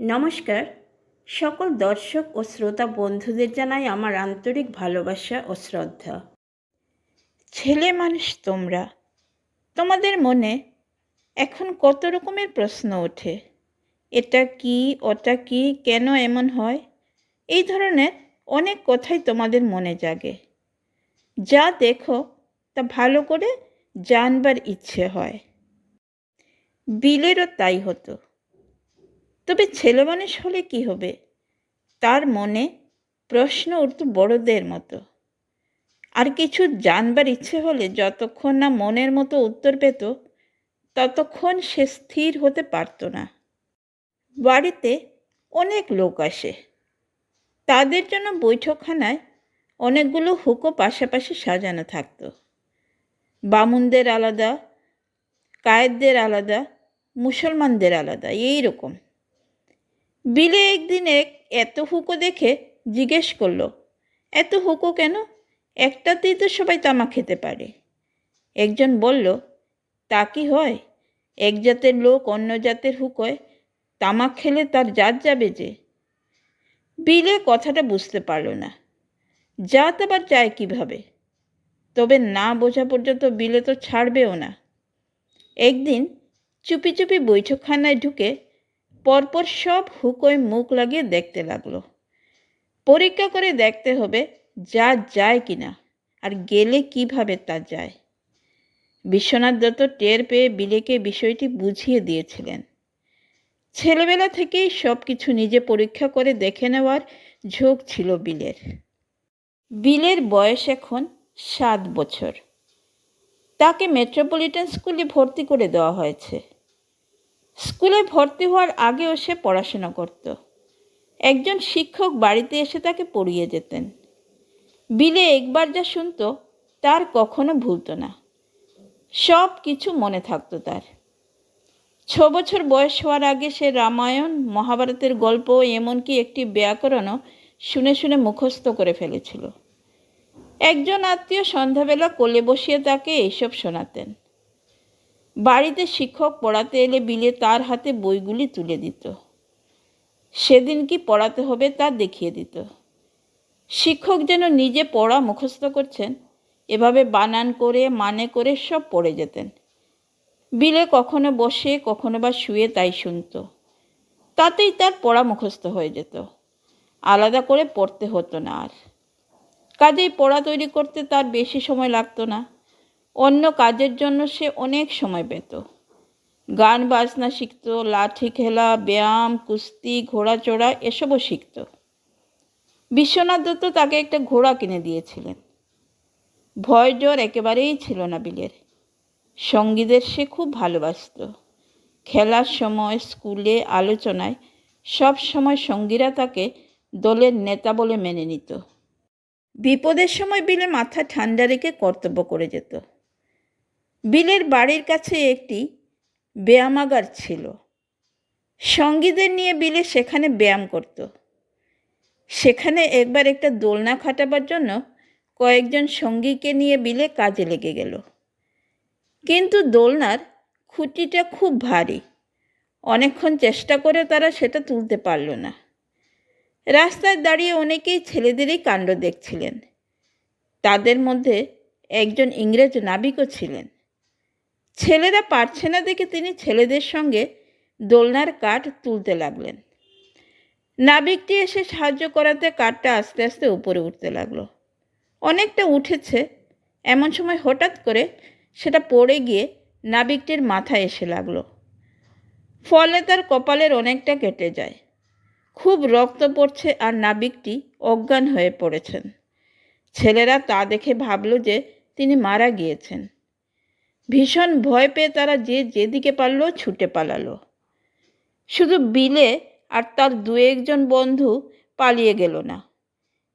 নমস্কার। সকল দর্শক ও শ্রোতা বন্ধুদের জানাই আমার আন্তরিক ভালোবাসা ও শ্রদ্ধা। ছেলে মানুষ তোমরা, তোমাদের মনে এখন কত রকমের প্রশ্ন ওঠে? এটা কি, ওটা কি, কেন এমন হয়? এই ধরনের অনেক কথাই তোমাদের মনে জাগে। যা দেখো, তা ভালো করে জানবার ইচ্ছে হয়। বিলেরও তাই হতো। তবে ছেলে মানুষ হলে কি হবে? তার মনে প্রশ্ন উঠত বড়দের মতো। আর কিছু জানবার ইচ্ছে হলে যতক্ষণ না মনের মতো উত্তর পেত, ততক্ষণ সে স্থির হতে পারত না। বাড়িতে অনেক লোক আসে। তাদের জন্য বৈঠকখানায় অনেকগুলো হুকো পাশাপাশি সাজানো থাকতো। বামুনদের আলাদা, কায়েদদের আলাদা, মুসলমানদের আলাদা, এই রকম। বিলে একদিন এক এত হুকো দেখে জিজ্ঞেস করল, এত হুকো কেন? একটাতেই তো সবাই তামাক খেতে পারে। একজন বলল, তা কি হয়? এক জাতের লোক অন্য জাতের হুকোয় তামাক খেলে তার জাত যাবে যে। বিলে কথাটা বুঝতে পারল না, জাত আবার যায় কীভাবে? তবে না বোঝা পর্যন্ত বিলে তো ছাড়বেও না। একদিন চুপি চুপি বৈঠকখানায় ঢুকে পরপর সব হুকোয় মুখ লাগিয়ে দেখতে লাগল। পরীক্ষা করে দেখতে হবে যা যায় কিনা আর গেলে কীভাবে তা যায়। বিশ্বনাথ দত্ত টের পেয়ে বিলেকে বিষয়টি বুঝিয়ে দিয়েছিলেন। ছেলেবেলা থেকেই সব কিছু নিজে পরীক্ষা করে দেখে নেওয়ার ঝোঁক ছিল বিলের। বিলের বয়স এখন সাত বছর। তাকে মেট্রোপলিটন স্কুলে ভর্তি করে দেওয়া হয়েছে। স্কুলে ভর্তি হওয়ার আগেও সে পড়াশোনা করত। একজন শিক্ষক বাড়িতে এসে তাকে পড়িয়ে যেতেন। বিলে একবার যা শুনত, তার কখনো ভুলতো না। সব কিছু মনে থাকত তার। ছ বছর বয়স হওয়ার আগে সে রামায়ণ, মহাভারতের গল্প, এমনকি একটি ব্যাকরণও শুনে শুনে মুখস্থ করে ফেলেছিল। একজন আত্মীয় সন্ধ্যাবেলা কোলে বসিয়ে তাকে এইসব শোনাতেন। বাড়িতে শিক্ষক পড়াতে এলে বিলে তার হাতে বইগুলি তুলে দিত। সেদিন কি পড়াতে হবে তা দেখিয়ে দিত। শিক্ষক যেন নিজে পড়া মুখস্থ করছেন, এভাবে বানান করে মানে করে সব পড়ে যেতেন। বিলে কখনো বসে, কখনো বা শুয়ে তাই শুনত। তাতেই তার পড়া মুখস্থ হয়ে যেত। আলাদা করে পড়তে হতো না আর। কাজেই পড়া তৈরি করতে তার বেশি সময় লাগতো না। অন্য কাজের জন্য সে অনেক সময় পেত। গান বাজনা শিখত, লাঠি খেলা, ব্যায়াম, কুস্তি, ঘোড়াচড়া এসবও শিখত। বিশ্বনাথ দত্ত তাকে একটা ঘোড়া কিনে দিয়েছিলেন। ভয় জ্বর একেবারেই ছিল না বিলের। সঙ্গীদের সে খুব ভালোবাসত। খেলার সময়, স্কুলে, আলোচনায়, সব সময় সঙ্গীরা তাকে দলের নেতা বলে মেনে নিত। বিপদের সময় বিলে মাথা ঠান্ডা রেখে কর্তব্য করে যেত। বিলের বাড়ির কাছে একটি ব্যায়ামাগার ছিল। সঙ্গীদের নিয়ে বিলে সেখানে ব্যায়াম করত। সেখানে একবার একটা দোলনা খাটাবার জন্য কয়েকজন সঙ্গীকে নিয়ে বিলে কাজে লেগে গেল। কিন্তু দোলনার খুঁটিটা খুব ভারী। অনেকক্ষণ চেষ্টা করে তারা সেটা তুলতে পারল না। রাস্তায় দাঁড়িয়ে অনেকেই ছেলেদেরই কাণ্ড দেখছিলেন। তাদের মধ্যে একজন ইংরেজ নাবিকও ছিলেন। ছেলেরা পারছে না দেখে তিনি ছেলেদের সঙ্গে দোলনার কাঠ তুলতে লাগলেন। নাবিকটি এসে সাহায্য করাতে কাঠটা আস্তে আস্তে উপরে উঠতে লাগল। অনেকটা উঠেছে, এমন সময় হঠাৎ করে সেটা পড়ে গিয়ে নাবিকটির মাথায় এসে লাগল। ফলে তার কপালের অনেকটা কেটে যায়। খুব রক্ত পড়ছে আর নাবিকটি অজ্ঞান হয়ে পড়েছেন। ছেলেরা তা দেখে ভাবল যে তিনি মারা গিয়েছেন। ভীষণ ভয় পেয়ে তারা যে যেদিকে পারল ছুটে পালালো। শুধু বিলে আর তার দু একজন বন্ধু পালিয়ে গেল না।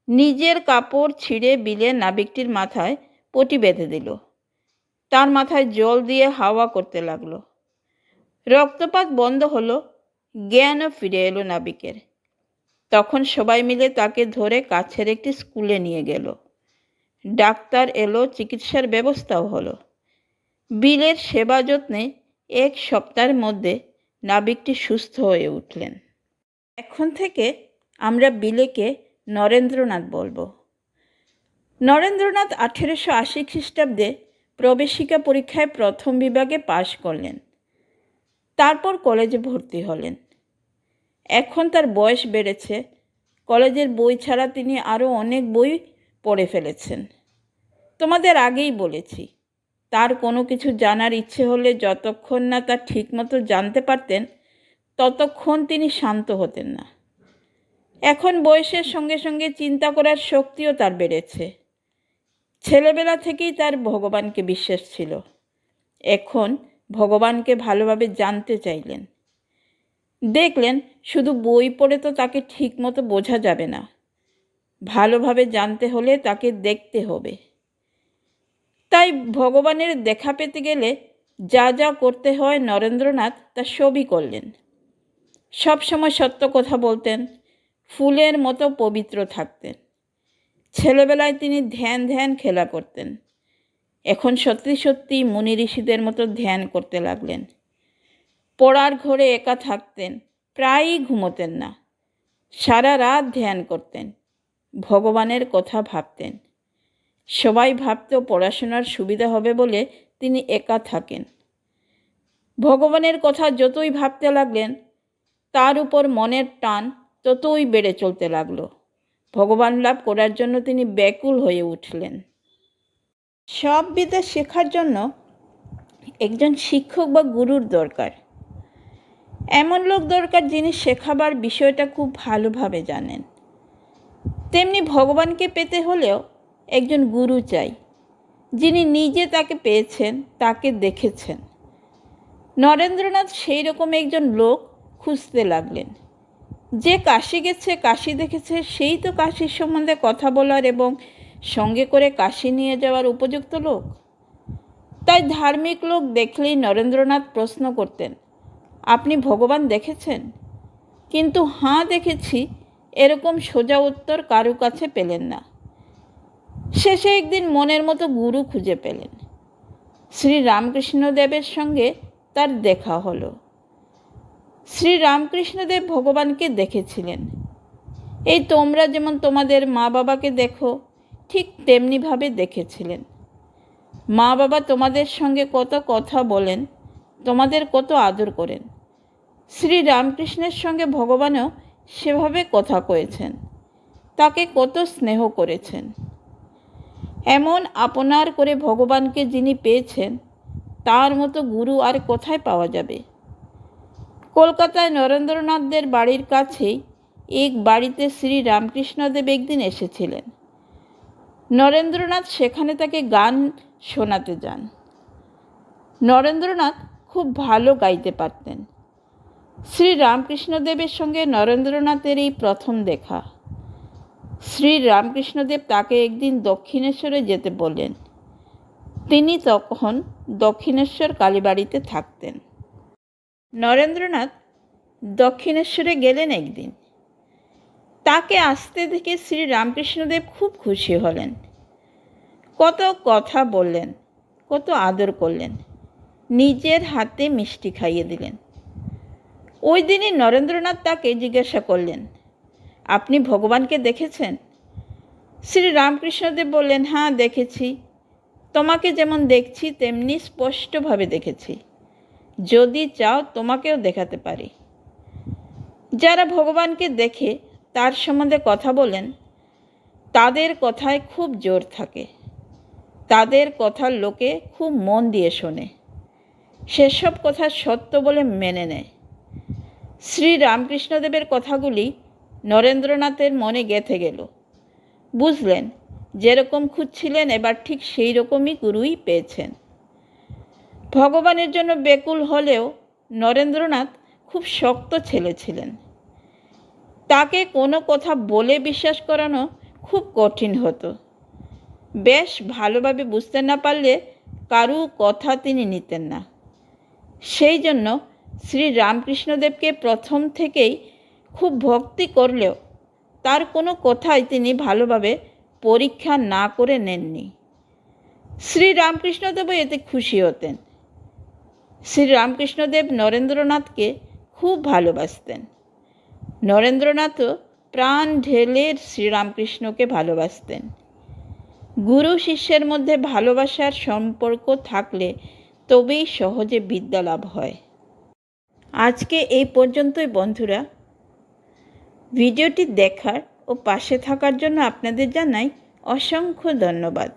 নিজের কাপড় ছিঁড়ে বিলে নাবিকটির মাথায় পটি বেঁধে দিল। তার মাথায় জল দিয়ে হাওয়া করতে লাগল। রক্তপাত বন্ধ হলো, জ্ঞানও ফিরে এলো নাবিকের। তখন সবাই মিলে তাকে ধরে কাছের একটি স্কুলে নিয়ে গেল। ডাক্তার এলো, চিকিৎসার ব্যবস্থাও হলো। বিলের সেবা যত্নে এক সপ্তাহের মধ্যে নাবিকটি সুস্থ হয়ে উঠলেন। এখন থেকে আমরা বিলেকে নরেন্দ্রনাথ বলব। নরেন্দ্রনাথ আঠেরোশো আশি খ্রিস্টাব্দে প্রবেশিকা পরীক্ষায় প্রথম বিভাগে পাশ করলেন। তারপর কলেজে ভর্তি হলেন। এখন তার বয়স বেড়েছে। কলেজের বই ছাড়া তিনি আরও অনেক বই পড়ে ফেলেছেন। তোমাদের আগেই বলেছি তার কোনো কিছু জানার ইচ্ছে হলে যতক্ষণ না তা ঠিকমতো জানতে পারতেন, ততক্ষণ তিনি শান্ত হতেন না। এখন বয়সের সঙ্গে সঙ্গে চিন্তা করার শক্তিও তার বেড়েছে। ছেলেবেলা থেকেই তার ভগবানকে বিশ্বাস ছিল। এখন ভগবানকে ভালোভাবে জানতে চাইলেন। দেখলেন শুধু বই পড়ে তো তাকে ঠিকমতো বোঝা যাবে না। ভালোভাবে জানতে হলে তাকে দেখতে হবে। তাই ভগবানের দেখা পেতে গেলে যা যা করতে হয় নরেন্দ্রনাথ তা সবই করলেন। সবসময় সত্য কথা বলতেন, ফুলের মতো পবিত্র থাকতেন। ছেলেবেলায় তিনি ধ্যান ধ্যান খেলা করতেন। এখন সত্যি সত্যি মুনি ঋষিদের মতো ধ্যান করতে লাগলেন। পড়ার ঘরে একা থাকতেন, প্রায়ই ঘুমোতেন না। সারা রাত ধ্যান করতেন, ভগবানের কথা ভাবতেন। সবাই ভাবত পড়াশোনার সুবিধা হবে বলে তিনি একা থাকেন। ভগবানের কথা যতই ভাবতে লাগলেন, তার উপর মনের টান ততই বেড়ে চলতে লাগল। ভগবান লাভ করার জন্য তিনি ব্যাকুল হয়ে উঠলেন। সব বিদ্যা শেখার জন্য একজন শিক্ষক বা গুরুর দরকার। এমন লোক দরকার যিনি শেখাবার বিষয়টা খুব ভালোভাবে জানেন। তেমনি ভগবানকে পেতে হলেও একজন গুরু চাই, যিনি নিজে তাকে পেয়েছেন, তাকে দেখেছেন। নরেন্দ্রনাথ সেই রকম একজন লোক খুঁজতে লাগলেন। যে কাশি গেছে, কাশি দেখেছে, সেই তো কাশির সম্বন্ধে কথা বলার এবং সঙ্গে করে কাশি নিয়ে যাওয়ার উপযুক্ত লোক। তাই ধার্মিক লোক দেখলেই নরেন্দ্রনাথ প্রশ্ন করতেন, আপনি ভগবান দেখেছেন? কিন্তু হাঁ দেখেছি, এরকম সোজা উত্তর কারু কাছে পেলেন না। শেষে একদিন মনের মতো গুরু খুঁজে পেলেন। শ্রী রামকৃষ্ণদেবের সঙ্গে তার দেখা হলো। শ্রী রামকৃষ্ণদেব ভগবানকে দেখেছিলেন। এই তোমরা যেমন তোমাদের মা বাবাকে দেখো, ঠিক তেমনিভাবে দেখেছিলেন। মা বাবা তোমাদের সঙ্গে কত কথা বলেন, তোমাদের কত আদর করেন। শ্রী রামকৃষ্ণের সঙ্গে ভগবানও সেভাবে কথা কয়েছেন, তাকে কত স্নেহ করেছেন। এমন আপনার করে ভগবানকে যিনি পেয়েছেন, তার মতো গুরু আর কোথায় পাওয়া যাবে? কলকাতায় নরেন্দ্রনাথদের বাড়ির কাছেই এক বাড়িতে শ্রী রামকৃষ্ণদেব একদিন এসেছিলেন। নরেন্দ্রনাথ সেখানে তাকে গান শোনাতে যান। নরেন্দ্রনাথ খুব ভালো গাইতে পারতেন। শ্রী রামকৃষ্ণদেবের সঙ্গে নরেন্দ্রনাথের এই প্রথম দেখা। শ্রী রামকৃষ্ণদেব তাকে একদিন দক্ষিণেশ্বরে যেতে বললেন। তিনি তখন দক্ষিণেশ্বর কালীবাড়িতে থাকতেন। নরেন্দ্রনাথ দক্ষিণেশ্বরে গেলেন একদিন। তাকে আসতে দেখে শ্রী রামকৃষ্ণদেব খুব খুশি হলেন। কত কথা বললেন, কত আদর করলেন, নিজের হাতে মিষ্টি খাইয়ে দিলেন। ওই দিনই নরেন্দ্রনাথ তাকে জিজ্ঞাসা করলেন আপনি ভগবানকে দেখেছেন? শ্রী রামকৃষ্ণদেব বললেন হ্যাঁ দেখেছি। তোমাকে যেমন দেখছি, তেমনি স্পষ্টভাবে দেখেছি। যদি চাও, তোমাকেও দেখাতে পারি। যারা ভগবানকে দেখে তার সম্বন্ধে কথা বলেন, তাদের কথায় খুব জোর থাকে। তাদের কথা লোকে খুব মন দিয়ে শোনে। সেসব কথা সত্য বলে মেনে নেয়। শ্রী রামকৃষ্ণদেবের কথাগুলি নরেন্দ্রনাথের মনে গেঁথে গেল। বুঝলেন, যেরকম খুঁজছিলেন এবার ঠিক সেই রকমই গুরুই পেয়েছেন। ভগবানের জন্য বেকুল হলেও নরেন্দ্রনাথ খুব শক্ত ছেলে ছিলেন। তাকে কোনো কথা বলে বিশ্বাস করানো খুব কঠিন হতো। বেশ ভালোভাবে বুঝতে না পারলে কারু কথা তিনি নিতেন না। সেই জন্য শ্রী রামকৃষ্ণদেবকে প্রথম থেকেই খুব ভক্তি করলেও তার কোনো কথাই তিনি ভালোভাবে পরীক্ষা না করে নেননি। শ্রী রামকৃষ্ণদেবও এতে খুশি হতেন। শ্রী রামকৃষ্ণদেব নরেন্দ্রনাথকে খুব ভালোবাসতেন। নরেন্দ্রনাথও প্রাণ ঢেলে শ্রীরামকৃষ্ণকে ভালোবাসতেন। গুরু শিষ্যের মধ্যে ভালোবাসার সম্পর্ক থাকলে তবেই সহজে বিদ্যা লাভ হয়। আজকে এই পর্যন্তই বন্ধুরা। ভিডিওটি দেখার ও পাশে থাকার জন্য আপনাদের জানাই অসংখ্য ধন্যবাদ।